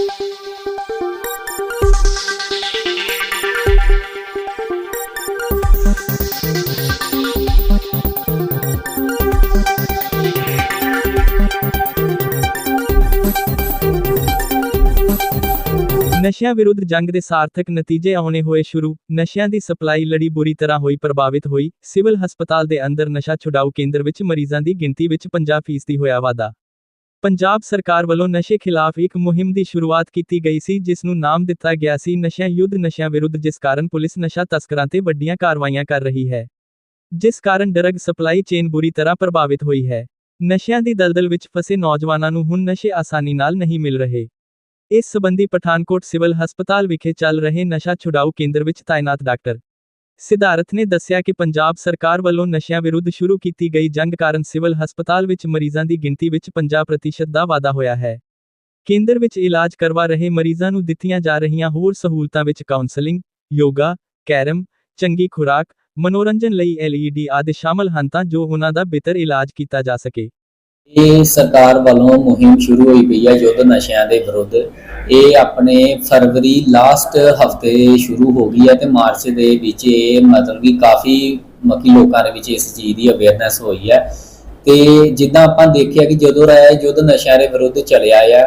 ਨਸ਼ਿਆਂ ਵਿਰੁੱਧ ਜੰਗ ਦੇ ਸਾਰਥਕ ਨਤੀਜੇ ਆਉਣੇ ਹੋਏ ਸ਼ੁਰੂ। ਨਸ਼ਿਆਂ ਦੀ ਸਪਲਾਈ ਲੜੀ ਬੁਰੀ ਤਰ੍ਹਾਂ ਹੋਈ, ਪ੍ਰਭਾਵਿਤ ਹੋਈ। ਸਿਵਲ ਹਸਪਤਾਲ ਦੇ ਅੰਦਰ ਨਸ਼ਾ ਛੁਡਾਊ ਕੇਂਦਰ ਵਿੱਚ ਮਰੀਜ਼ਾਂ ਦੀ ਗਿਣਤੀ ਵਿੱਚ 50% ਹੋਇਆ ਵਾਧਾ। ਪੰਜਾਬ ਸਰਕਾਰ ਵੱਲੋਂ ਨਸ਼ੇ ਖਿਲਾਫ ਇੱਕ ਮੁਹਿੰਮ ਦੀ ਸ਼ੁਰੂਆਤ ਕੀਤੀ ਗਈ ਸੀ, ਜਿਸ ਨੂੰ ਨਾਮ ਦਿੱਤਾ ਗਿਆ ਸੀ, ਨਸ਼ਿਆਂ ਯੁੱਧ ਨਸ਼ਿਆਂ ਵਿਰੁੱਧ, ਜਿਸ ਕਾਰਨ ਪੁਲਿਸ ਨਸ਼ਾ ਤਸਕਰਾਂ ਤੇ ਵੱਡੀਆਂ ਕਾਰਵਾਈਆਂ ਕਰ ਰਹੀ ਹੈ, ਜਿਸ ਕਾਰਨ ਡਰੱਗ ਸਪਲਾਈ ਚੇਨ ਬੁਰੀ ਤਰ੍ਹਾਂ ਪ੍ਰਭਾਵਿਤ ਹੋਈ ਹੈ। ਨਸ਼ਿਆਂ ਦੀ ਦਲਦਲ ਵਿੱਚ ਫਸੇ ਨੌਜਵਾਨਾਂ ਨੂੰ ਹੁਣ ਨਸ਼ੇ ਆਸਾਨੀ ਨਾਲ ਨਹੀਂ ਮਿਲ ਰਹੇ। ਇਸ ਸਬੰਧੀ ਪਠਾਨਕੋਟ ਸਿਵਲ ਹਸਪਤਾਲ ਵਿਖੇ ਚੱਲ ਰਹੇ ਨਸ਼ਾ ਛੁਡਾਊ ਕੇਂਦਰ ਵਿੱਚ ਤਾਇਨਾਤ ਡਾਕਟਰ ਸਿਧਾਰਥ ਨੇ ਦੱਸਿਆ ਕਿ ਪੰਜਾਬ ਸਰਕਾਰ ਵੱਲੋਂ ਨਸ਼ਿਆਂ ਵਿਰੁੱਧ ਸ਼ੁਰੂ ਕੀਤੀ ਗਈ ਜੰਗ ਕਾਰਨ ਸਿਵਲ ਹਸਪਤਾਲ ਵਿੱਚ ਮਰੀਜ਼ਾਂ ਦੀ ਗਿਣਤੀ ਵਿੱਚ 50% ਦਾ ਵਾਧਾ ਹੋਇਆ ਹੈ। ਕੇਂਦਰ ਵਿੱਚ ਇਲਾਜ ਕਰਵਾ ਰਹੇ ਮਰੀਜ਼ਾਂ ਨੂੰ ਦਿੱਤੀਆਂ ਜਾ ਰਹੀਆਂ ਹੋਰ ਸਹੂਲਤਾਂ ਵਿੱਚ ਕਾਉਂਸਲਿੰਗ, ਯੋਗਾ, ਕੈਰਮ, ਚੰਗੀ ਖੁਰਾਕ, ਮਨੋਰੰਜਨ ਲਈ LED ਆਦਿ ਸ਼ਾਮਲ ਹਨ ਤਾਂ ਜੋ ਉਹਨਾਂ ਦਾ ਬਿਹਤਰ ਇਲਾਜ ਕੀਤਾ ਜਾ ਸਕੇ। ਇਹ ਸਰਕਾਰ ਵੱਲੋਂ ਮੁਹਿੰਮ ਸ਼ੁਰੂ ਹੋਈ ਪਈ ਹੈ ਯੁੱਧ ਨਸ਼ਿਆਂ ਦੇ ਵਿਰੁੱਧ। ਇਹ ਆਪਣੇ ਫਰਵਰੀ ਲਾਸਟ ਹਫ਼ਤੇ ਸ਼ੁਰੂ ਹੋ ਗਈ ਹੈ ਤੇ ਮਾਰਚ ਦੇ ਵਿੱਚ ਇਹ ਮਤਲਬ ਕਿ ਕਾਫੀ ਮੱਕੀ ਲੋਕਾਂ ਦੇ ਵਿੱਚ ਇਸ ਚੀਜ਼ ਦੀ ਅਵੇਅਰਨੈਸ ਹੋਈ ਹੈ। ਤੇ ਜਿੱਦਾਂ ਆਪਾਂ ਦੇਖਿਆ ਕਿ ਜਦੋਂ ਰਾਇਆ ਯੁੱਧ ਨਸ਼ਿਆਂ ਦੇ ਵਿਰੁੱਧ ਚੱਲਿਆ ਆ,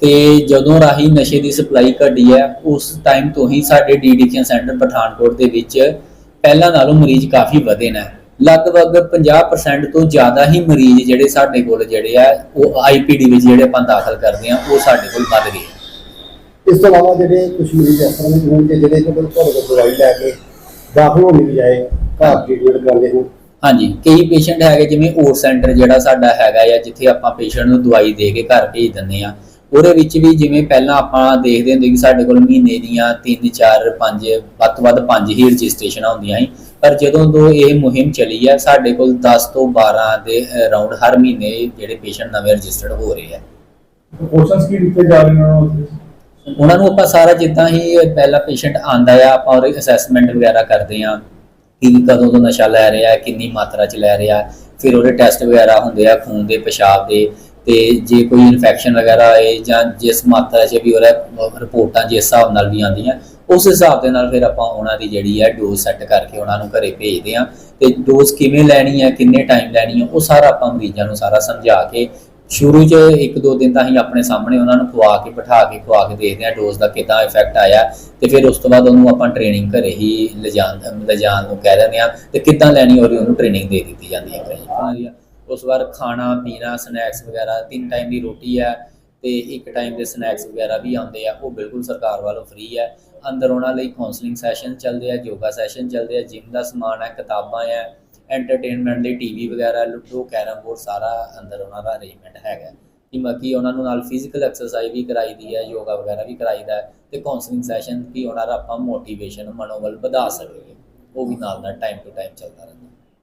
ਤੇ ਜਦੋਂ ਰਾਹੀ ਨਸ਼ੇ ਦੀ ਸਪਲਾਈ ਘਟੀ ਹੈ, ਉਸ ਟਾਈਮ ਤੋਂ ਹੀ ਸਾਡੇ ਡੀਡੀਕੇਸ਼ਨ ਸੈਂਟਰ ਪਠਾਨਕੋਟ ਦੇ ਵਿੱਚ ਪਹਿਲਾਂ ਨਾਲੋਂ ਮਰੀਜ਼ ਕਾਫੀ ਵਧੇ ਨੇ। ਲਗਭਗ 50% ਤੋਂ ਜ਼ਿਆਦਾ ਹੀ ਮਰੀਜ਼ ਜਿਹੜੇ ਸਾਡੇ ਕੋਲ ਜਿਹੜੇ ਆ ਉਹ ਆਈਪੀਡੀ ਵਿੱਚ ਜਿਹੜੇ ਆਪਾਂ ਦਾਖਲ ਕਰਦੇ ਆ ਉਹ ਸਾਡੇ ਕੋਲ ਵੱਧ ਗਏ। ਇਸ ਤੋਂ ਇਲਾਵਾ ਜਿਹੜੇ ਕੁਝ ਮਰੀਜ਼ ਇਸ ਤਰ੍ਹਾਂ ਦੇ ਹੋਣਗੇ ਜਿਹੜੇ ਕੋਲ ਤੁਹਾਡੇ ਕੋਲ ਦਵਾਈ ਲੈ ਕੇ ਦਾਖਲ ਹੋਣ ਦੀ ਬਜਾਏ ਘਰ ਟ੍ਰੀਟਮੈਂਟ ਕਰਦੇ ਹੋ ਹਾਂਜੀ ਕਈ ਪੇਸ਼ੈਂਟ ਹੈਗੇ ਜਿਵੇਂ ਓਟ ਸੈਂਟਰ ਜਿਹੜਾ ਸਾਡਾ ਹੈਗਾ ਆ ਜਿੱਥੇ ਆਪਾਂ ਪੇਸ਼ੈਂਟ ਨੂੰ ਦਵਾਈ ਦੇ ਕੇ ਘਰ ਭੇਜ ਦਿੰਦੇ ਆ ਉਹਦੇ ਵਿੱਚ ਵੀ ਜਿਵੇਂ ਪਹਿਲਾਂ ਆਪਾਂ ਦੇਖਦੇ ਹੁੰਦੇ ਕਿ ਸਾਡੇ ਕੋਲ ਮਹੀਨੇ ਦੀਆਂ 3 4 5 ਵੱਧ ਤੋਂ ਵੱਧ 5 ਹੀ ਰਜਿਸਟ੍ਰੇਸ਼ਨਾਂ ਹੁੰਦੀਆਂ ਸੀ। ਪਰ ਜਦੋਂ ਤੋਂ ਇਹ ਮੁਹਿੰਮ ਚੱਲੀ ਹੈ ਸਾਡੇ ਕੋਲ 10 ਤੋਂ 12 ਦੇ ਅਰਾਊਂਡ ਹਰ ਮਹੀਨੇ ਜਿਹੜੇ ਪੇਸ਼ੈਂਟ ਨਵੇਂ ਰਜਿਸਟਰਡ ਹੋ ਰਹੇ ਆ। ਪ੍ਰੋਪੋਰਸ਼ਨਸ ਕੀ ਦਿੱਤੇ ਜਾ ਰਹੇ ਨੇ ਉਹਨਾਂ ਨੂੰ? ਆਪਾਂ ਸਾਰਾ ਜਿੱਦਾਂ ਹੀ ਪਹਿਲਾ ਪੇਸ਼ੈਂਟ ਆਂਦਾ ਆ ਆਪਾਂ ਉਹਦੀ ਅਸੈਸਮੈਂਟ ਵਗੈਰਾ ਕਰਦੇ ਆ ਕਿ ਕਦੋਂ ਤੋਂ ਨਸ਼ਾ ਲੈ ਰਿਹਾ ਕਿੰਨੀ ਮਾਤਰਾ ਚ ਲੈ ਰਿਹਾ ਫਿਰ ਉਹਦੇ ਟੈਸਟ ਵਗੈਰਾ ਹੁੰਦੇ ਆ ਖੂਨ ਦੇ ਪਿਸ਼ਾਬ ਦੇ ਤੇ ਜੇ ਕੋਈ ਇਨਫੈਕਸ਼ਨ ਵਗੈਰਾ ਹੋਏ ਜਾਂ ਜਿਸ ਮਾਤਰਾ 'ਚ ਵੀ ਉਹਦਾ ਰਿਪੋਰਟਾਂ ਜਿਸ ਹਿਸਾਬ ਨਾਲ ਵੀ ਆਉਂਦੀਆਂ, ਉਸ ਹਿਸਾਬ ਦੇ ਨਾਲ ਫਿਰ ਆਪਾਂ ਉਹਨਾਂ ਦੀ ਜਿਹੜੀ ਹੈ ਡੋਜ਼ ਸੈੱਟ ਕਰਕੇ ਉਹਨਾਂ ਨੂੰ ਘਰੇ ਭੇਜਦੇ ਆ ਤੇ ਡੋਜ਼ ਕਿਵੇਂ ਲੈਣੀ ਹੈ, ਕਿੰਨੇ ਟਾਈਮ ਲੈਣੀ ਹੈ, ਉਹ ਸਾਰਾ ਆਪਾਂ ਮਰੀਜ਼ਾਂ ਨੂੰ ਸਾਰਾ ਸਮਝਾ ਕੇ ਸ਼ੁਰੂ 'ਚ ਇੱਕ ਦੋ ਦਿਨ ਤਾਂ ਹੀ ਆਪਣੇ ਸਾਹਮਣੇ ਉਹਨਾਂ ਨੂੰ ਖਵਾ ਕੇ, ਬਿਠਾ ਕੇ, ਖਵਾ ਕੇ ਦੇਖਦੇ ਆ ਡੋਜ਼ ਦਾ ਕਿਦਾਂ ਇਫੈਕਟ ਆਇਆ ਤੇ ਫਿਰ ਉਸ ਤੋਂ ਬਾਅਦ ਉਹਨੂੰ ਆਪਾਂ ਟ੍ਰੇਨਿੰਗ ਘਰੇ ਹੀ ਲਿਜਾਣ ਲਿਜਾਣ ਨੂੰ ਕਹਿ ਦਿੰਦੇ ਆ ਤੇ ਕਿੱਦਾਂ ਲੈਣੀ ਉਹਦੀ ਉਹਨੂੰ ਟ੍ਰੇਨਿੰਗ ਦੇ ਦਿੱਤੀ ਜਾਂਦੀ ਹੈ। ਘਰੇ ਉਸ ਵਾਰ ਖਾਣਾ, ਪੀਣਾ ਸਨੈਕਸ ਵਗੈਰਾ ਤਿੰਨ ਟਾਈਮ ਦੀ ਰੋਟੀ ਹੈ ਤੇ ਇੱਕ ਟਾਈਮ ਦੇ ਸਨੈਕਸ ਵਗੈਰਾ ਵੀ ਆਉਂਦੇ ਆ, ਉਹ ਬਿਲਕੁਲ ਸਰਕਾਰ ਵੱਲੋਂ ਫ੍ਰੀ ਹੈ। ਅੰਦਰ ਉਹਨਾਂ ਲਈ ਕਾਉਂਸਲਿੰਗ ਸੈਸ਼ਨ ਚੱਲਦੇ ਆ ਯੋਗਾ ਸੈਸ਼ਨ ਚੱਲਦੇ ਆ ਜਿਮ ਦਾ ਸਮਾਨ ਹੈ, ਕਿਤਾਬਾਂ ਹੈ ਐਂਟਰਟੇਨਮੈਂਟ ਲਈ ਟੀਵੀ ਵਗੈਰਾ, ਲੁੱਡੋ ਕੈਰਮ ਬੋਰਡ ਸਾਰਾ ਅੰਦਰ ਉਹਨਾਂ ਦਾ ਅਰੇਂਜਮੈਂਟ ਹੈਗਾ। ਕਿ ਬਾਕੀ ਉਹਨਾਂ ਨੂੰ ਨਾਲ ਫਿਜ਼ੀਕਲ ਐਕਸਰਸਾਈਜ਼ ਵੀ ਕਰਾਈਦੀ ਹੈ ਯੋਗਾ ਵਗੈਰਾ ਵੀ ਕਰਾਈਦਾ ਹੈ, ਤੇ ਕਾਉਂਸਲਿੰਗ ਸੈਸ਼ਨ ਕੀ ਉਹਨਾਂ ਦਾ ਆਪਾਂ ਮੋਟੀਵੇਸ਼ਨ ਮਨੋਬਲ ਵਧਾ ਸਕੀਏ। ਉਹ ਵੀ ਨਾਲ ਨਾਲ ਟਾਈਮ ਟੂ ਟਾਈਮ ਚੱਲਦਾ ਰਹਿੰਦਾ।